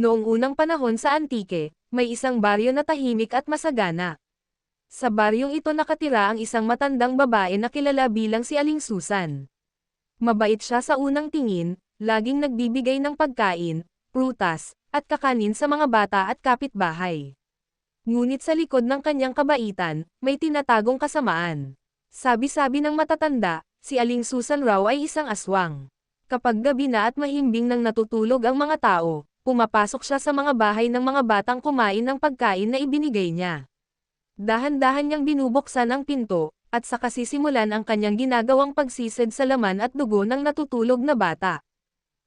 Noong unang panahon sa Antike, may isang baryo na tahimik at masagana. Sa baryong ito nakatira ang isang matandang babae na kilala bilang si Aling Susan. Mabait siya sa unang tingin, laging nagbibigay ng pagkain, prutas, at kakanin sa mga bata at kapitbahay. Ngunit sa likod ng kanyang kabaitan, may tinatagong kasamaan. Sabi-sabi ng matatanda, si Aling Susan raw ay isang aswang. Kapag gabi na at mahimbing nang natutulog ang mga tao, pumapasok siya sa mga bahay ng mga batang kumain ng pagkain na ibinigay niya. Dahan-dahan niyang binubuksan ang pinto, at saka sisimulan ang kanyang ginagawang pagsisid sa laman at dugo ng natutulog na bata.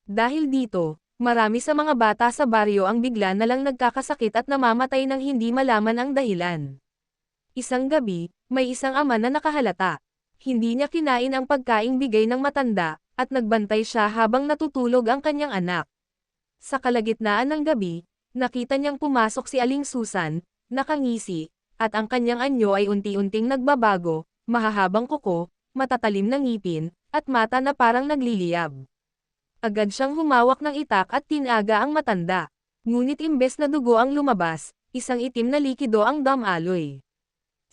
Dahil dito, marami sa mga bata sa baryo ang bigla na lang nagkakasakit at namamatay ng hindi malaman ang dahilan. Isang gabi, may isang ama na nakahalata. Hindi niya kinain ang pagkaing bigay ng matanda, at nagbantay siya habang natutulog ang kanyang anak. Sa kalagitnaan ng gabi, nakita niyang pumasok si Aling Susan, nakangisi, at ang kanyang anyo ay unti-unting nagbabago, mahahabang kuko, matatalim na ngipin, at mata na parang nagliliyab. Agad siyang humawak ng itak at tinaga ang matanda. Ngunit imbes na dugo ang lumabas, isang itim na likido ang damaloy.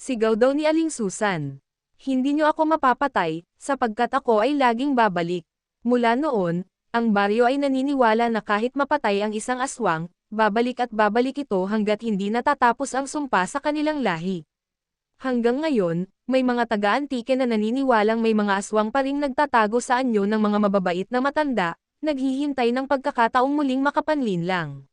Sigaw daw ni Aling Susan. Hindi niyo ako mapapatay, sapagkat ako ay laging babalik. Mula noon, ang baryo ay naniniwala na kahit mapatay ang isang aswang, babalik at babalik ito hanggat hindi natatapos ang sumpa sa kanilang lahi. Hanggang ngayon, may mga taga-antike na naniniwalang may mga aswang pa ring nagtatago sa anyo ng mga mababait na matanda, naghihintay ng pagkakataong muling makapanlin lang.